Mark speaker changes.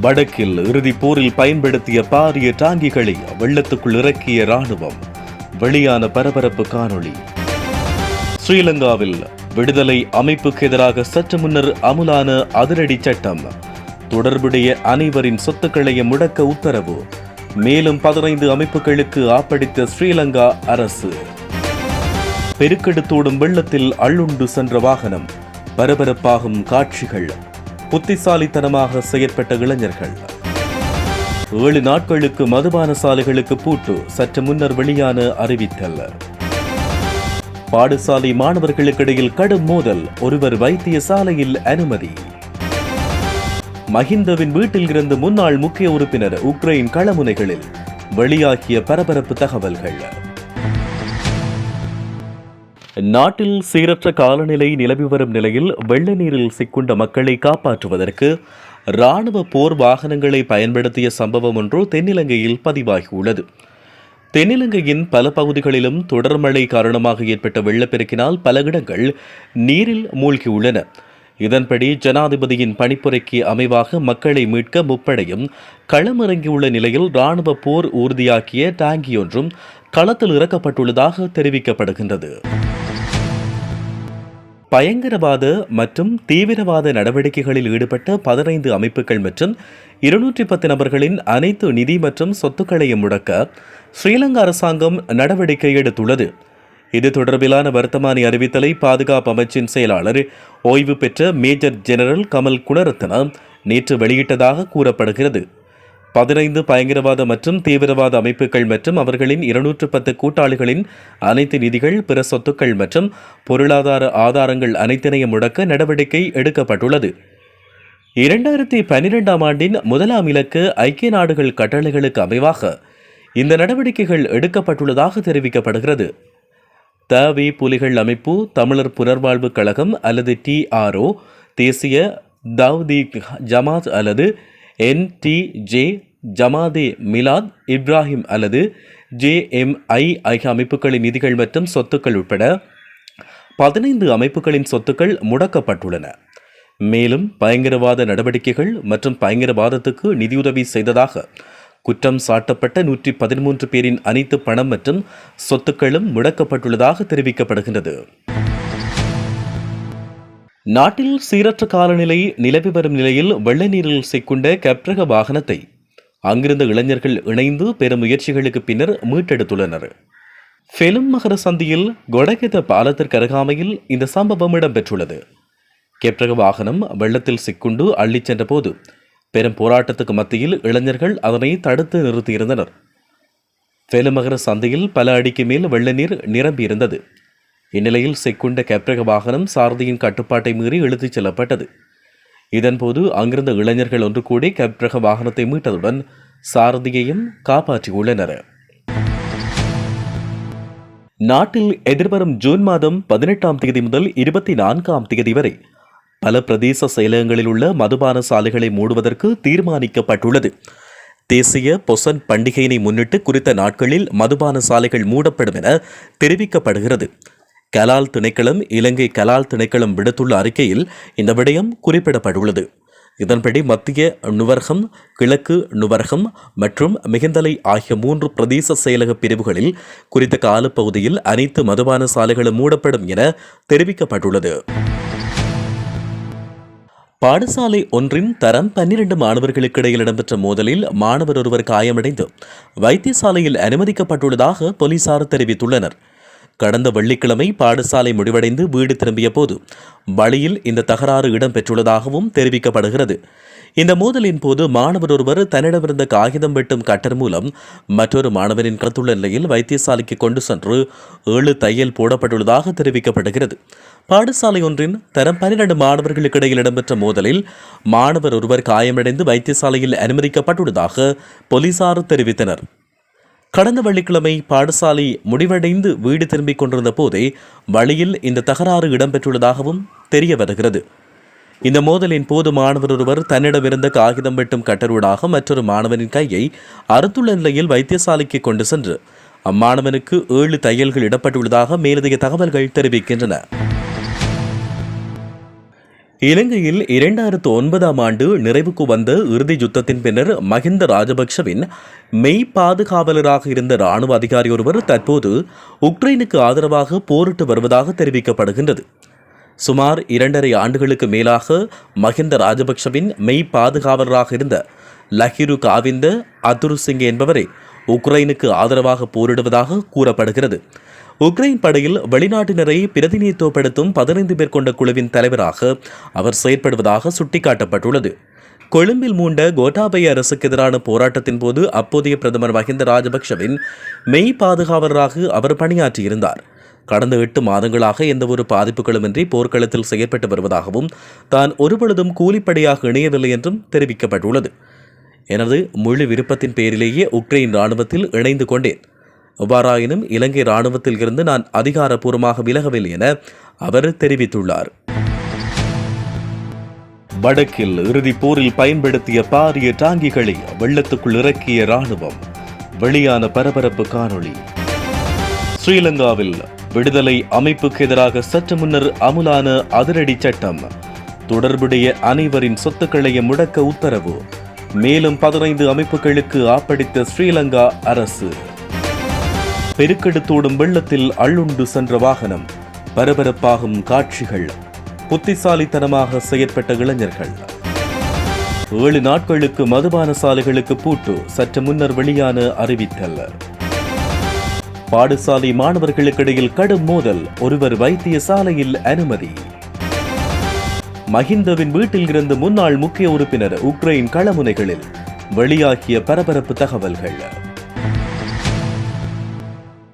Speaker 1: வடக்கில் இறுதிப் போரில் பயன்படுத்திய பாரிய டாங்கிகளை வெள்ளத்துக்குள் இறக்கிய ராணுவம் வெளியான பரபரப்பு காணொளி. ஸ்ரீலங்காவில் விடுதலை அமைப்புக்கு எதிராக சற்று முன்னர் அமுலான அதிரடி சட்டம். தொடர்புடைய அனைவரின் சொத்துக்களையும் முடக்க உத்தரவு. மேலும் பதினைந்து அமைப்புகளுக்கு ஆப்படித்த ஸ்ரீலங்கா அரசு. பெருக்கெடுத்தோடும் வெள்ளத்தில் அள்ளுண்டு சென்ற வாகனம். பரபரப்பாகும் காட்சிகள். புத்திசாலித்தனமாக செயற்பட்ட இளைஞர்கள். ஏழு நாட்களுக்கு மதுபான சாலைகளுக்கு பூட்டு சற்று முன்னர் வெளியான அறிவித்தல். பாடசாலை மாணவர்களுக்கிடையில் கடும் மோதல் ஒருவர் வைத்தியசாலையில் அனுமதி. மஹிந்தவின் வீட்டில் இருந்து முன்னாள் முக்கிய உறுப்பினர் உக்ரைன் களமுனைகளில் வெளியாகிய பரபரப்பு தகவல்கள். நாட்டில் சீரற்ற காலநிலை நிலவி வரும் நிலையில் வெள்ள நீரில் சிக்குண்ட மக்களை காப்பாற்றுவதற்கு இராணுவ போர் வாகனங்களை பயன்படுத்திய சம்பவம் ஒன்று தென்னிலங்கையில் பதிவாகியுள்ளது. தென்னிலங்கையின் பல பகுதிகளிலும் தொடர் மழை காரணமாக ஏற்பட்ட வெள்ளப்பெருக்கினால் பல இடங்கள் நீரில் மூழ்கியுள்ளன. இதன்படி ஜனாதிபதியின் பணிப்புரைக்கு அமைவாக மக்களை மீட்க முப்படையும் களமிறங்கியுள்ள நிலையில் ராணுவ போர் உறுதியாக்கிய டாங்கியொன்றும் களத்தில் இறக்கப்பட்டுள்ளதாக தெரிவிக்கப்படுகின்றது. பயங்கரவாத மற்றும் தீவிரவாத நடவடிக்கைகளில் ஈடுபட்ட பதினைந்து அமைப்புகள் மற்றும் இருநூற்றி பத்து நபர்களின் அனைத்து நிதி மற்றும் சொத்துக்களையும் முடக்க ஸ்ரீலங்கா அரசாங்கம் நடவடிக்கை எடுத்துள்ளது. இது தொடர்பிலான வர்த்தமானி அறிவித்தலை பாதுகாப்பு அமைச்சின் செயலாளர் ஓய்வு பெற்ற மேஜர் ஜெனரல் கமல் குணரத்ன நேற்று வெளியிட்டதாக கூறப்படுகிறது. பதினைந்து பயங்கரவாத மற்றும் தீவிரவாத அமைப்புகள் மற்றும் அவர்களின் இருநூற்று பத்து கூட்டாளிகளின் அனைத்து நிதிகள் பிற சொத்துக்கள் மற்றும் பொருளாதார ஆதாரங்கள் அனைத்தினையும் முடக்க நடவடிக்கை எடுக்கப்பட்டுள்ளது. இரண்டாயிரத்தி பன்னிரெண்டாம் ஆண்டின் முதலாம் இலக்கு ஐக்கிய நாடுகள் கட்டளைகளுக்கு அமைவாக இந்த நடவடிக்கைகள் எடுக்கப்பட்டுள்ளதாக தெரிவிக்கப்படுகிறது. தவி புலிகள் அமைப்பு தமிழர் புனர்வாழ்வு கழகம் அல்லது டிஆர்ஓ தேசிய தவ்தி ஜமாத் அல்லது என்டிஜே ஜமாதே மிலாத் இப்ராஹிம் அல்லது ஜேஎம்ஐ ஆகிய அமைப்புகளின் நிதிகள் மற்றும் சொத்துக்கள் உட்பட பதினைந்து அமைப்புகளின் சொத்துக்கள் முடக்கப்பட்டுள்ளன. மேலும் பயங்கரவாத நடவடிக்கைகள் மற்றும் பயங்கரவாதத்துக்கு நிதியுதவி செய்ததாக குற்றம் சாட்டப்பட்ட நூற்றி பதிமூன்று பேரின் அனைத்து பணம் மற்றும் சொத்துக்களும் முடக்கப்பட்டுள்ளதாக தெரிவிக்கப்படுகின்றது. நாட்டில் சீரற்ற காலநிலை நிலவி வரும் நிலையில் வெள்ள நீரில் சிக்குண்ட கப்ரக வாகனத்தை அங்கிருந்த இளைஞர்கள் இணைந்து பெரும் முயற்சிகளுக்கு பின்னர் மீட்டெடுத்துள்ளனர். ஃபெலும் மகர சந்தியில் கொடகெத பாலத்திற்கு அருகாமையில் இந்த சம்பவம் இடம்பெற்றுள்ளது. கெப்ரக வாகனம் வெள்ளத்தில் சிக்குண்டு அள்ளிச் சென்ற போது பெரும் போராட்டத்துக்கு மத்தியில் இளைஞர்கள் அதனை தடுத்து நிறுத்தியிருந்தனர். ஃபெலுமகர சந்தையில் பல அடிக்கு மேல் வெள்ள நீர் நிரம்பியிருந்தது. இந்நிலையில் செக்குண்ட கெப்ரக வாகனம் சாரதியின் கட்டுப்பாட்டை மீறி இழுத்துச் செல்லப்பட்டது. இதன்போது அங்கிருந்த இளைஞர்கள் ஒன்று கூடி கெப்ரக வாகனத்தை மீட்டதுடன் சாரதியையும் காப்பாற்றியுள்ளனர். நாட்டில் எதிர்வரும் ஜூன் மாதம் பதினெட்டாம் தேதி முதல் இருபத்தி நான்காம் தேதி வரை பல பிரதேச செயலகங்களில் உள்ள மதுபான சாலைகளை மூடுவதற்கு தீர்மானிக்கப்பட்டுள்ளது. தேசிய பொசன் பண்டிகையினை முன்னிட்டு குறித்த நாட்களில் மதுபான சாலைகள் மூடப்படும் என தெரிவிக்கப்படுகிறது. கலால் திணைக்களம் இலங்கை கலால் திணைக்களம் விடுத்துள்ள அறிக்கையில் இந்த விடயம் குறிப்பிடப்பட்டுள்ளது. இதன்படி மத்திய நுவர்கம் கிழக்கு நுவர்கம் மற்றும் மிகுந்தலை ஆகிய மூன்று பிரதேச செயலக பிரிவுகளில் குறித்த காலப்பகுதியில் அனைத்து மதுபான சாலைகளும் மூடப்படும் என தெரிவிக்கப்பட்டுள்ளது. பாடசாலை ஒன்றின் தரம் பன்னிரண்டு மாணவர்களுக்கு இடையில் இடம்பெற்ற மோதலில் மாணவர் ஒருவர் காயமடைந்து வைத்தியசாலையில் அனுமதிக்கப்பட்டுள்ளதாக போலீசார் தெரிவித்துள்ளனர். கடந்த வெள்ளிக்கிழமை பாடசாலை முடிவடைந்து வீடு திரும்பிய போது வழியில் இந்த தகராறு இடம்பெற்றுள்ளதாகவும் தெரிவிக்கப்படுகிறது. இந்த மோதலின் போது மாணவர் ஒருவர் தன்னிடமிருந்த காகிதம் வெட்டும் கட்டர் மூலம் மற்றொரு மாணவரின் கருத்துள்ள நிலையில் வைத்தியசாலைக்கு கொண்டு சென்று ஏழு தையல் போடப்பட்டுள்ளதாக தெரிவிக்கப்படுகிறது. பாடசாலை ஒன்றின் தரம் பன்னிரண்டு மாணவர்களுக்கிடையில் இடம்பெற்ற மோதலில் மாணவர் ஒருவர் காயமடைந்து வைத்தியசாலையில் அனுமதிக்கப்பட்டுள்ளதாக போலீசார் தெரிவித்தனர். கடந்த வெள்ளிக்கிழமை பாடசாலை முடிவடைந்து வீடு திரும்பிக் கொண்டிருந்த போதே வழியில் இந்த தகராறு இடம்பெற்றுள்ளதாகவும் தெரிய வருகிறது. இந்த மோதலின் போது மாணவர் ஒருவர் தன்னிடமிருந்த காகிதம் வெட்டும் கட்டரூடாக மற்றொரு மாணவனின் கையை அறுத்துள்ள நிலையில் வைத்தியசாலைக்கு கொண்டு சென்று அம்மாணவனுக்கு ஏழு தையல்கள் இடப்பட்டுள்ளதாக மேலதிக தகவல்கள் தெரிவிக்கின்றன. இலங்கையில் இரண்டாயிரத்து ஒன்பதாம் ஆண்டு நிறைவுக்கு வந்த இறுதி யுத்தத்தின் பின்னர் மஹிந்த ராஜபக்ஷவின் மெய் பாதுகாவலராக இருந்த ராணுவ அதிகாரி ஒருவர் தற்போது உக்ரைனுக்கு ஆதரவாக போரிட்டு வருவதாக தெரிவிக்கப்படுகின்றது. சுமார் இரண்டரை ஆண்டுகளுக்கு மேலாக மஹிந்த ராஜபக்ஷவின் மெய் பாதுகாவலராக இருந்த லஹிரு காவிந்த அதுருசிங் என்பவரை உக்ரைனுக்கு ஆதரவாக போரிடுவதாக கூறப்படுகிறது. உக்ரைன் படையில் வெளிநாட்டினரை பிரதிநிதித்துவப்படுத்தும் பதினைந்து பேர் கொண்ட குழுவின் தலைவராக அவர் செயற்படுவதாக சுட்டிக்காட்டப்பட்டுள்ளது. கொழும்பில் மூண்ட கோட்டாபய அரசுக்கு எதிரான போராட்டத்தின் போது அப்போதைய பிரதமர் மஹிந்த ராஜபக்ஷவின் மெய் பாதுகாவலராக அவர் பணியாற்றியிருந்தார். கடந்த எட்டு மாதங்களாக எந்தவொரு பாதிப்புகளுமின்றி போர்க்களத்தில் செயற்பட்டு வருவதாகவும் தான் ஒருபொழுதும் கூலிப்படையாக இணையவில்லை என்றும் தெரிவிக்கப்பட்டுள்ளது. எனது முழு விருப்பத்தின் பேரிலேயே உக்ரைன் இராணுவத்தில் இணைந்து கொண்டேன். எவ்வாறாயினும் இலங்கை இராணுவத்தில் இருந்து நான் அதிகாரப்பூர்வமாக விலகவில்லை என அவர் தெரிவித்துள்ளார். வடக்கில் இறுதிப் போரில் பயன்படுத்திய பாரிய டாங்கிகளை வெள்ளத்துக்குள் இறக்கிய இராணுவம். வெளியான பரபரப்பு காணொளி. ஸ்ரீலங்காவில் விடுதலை அமைப்புக்கு எதிராக சற்று முன்னர் அமுலான அதிரடி சட்டம். தொடர்புடைய அனைவரின் சொத்துக்களையும் முடக்க உத்தரவு. மேலும் பதினைந்து அமைப்புகளுக்கு ஆப்படித்த ஸ்ரீலங்கா அரசு. பெருக்கெடுத்தோடும் வெள்ளத்தில் அள்ளுண்டு சென்ற வாகனம் பரபரப்பாகும் காட்சிகள் புத்திசாலித்தனமாக செயற்பட்ட இளைஞர்கள். ஏழு நாட்களுக்கு மதுபான சாலைகளுக்கு பூட்டு சற்று முன்னர் வெளியான அறிவித்தல். பாடசாலை மாணவர்களுக்கிடையில் கடும் மோதல் ஒருவர் வைத்தியசாலையில் அனுமதி. மஹிந்தவின் வீட்டில் இருந்து முன்னாள் முக்கிய உறுப்பினர் உக்ரைன் களமுனைகளில் வெளியாகிய பரபரப்பு தகவல்கள்.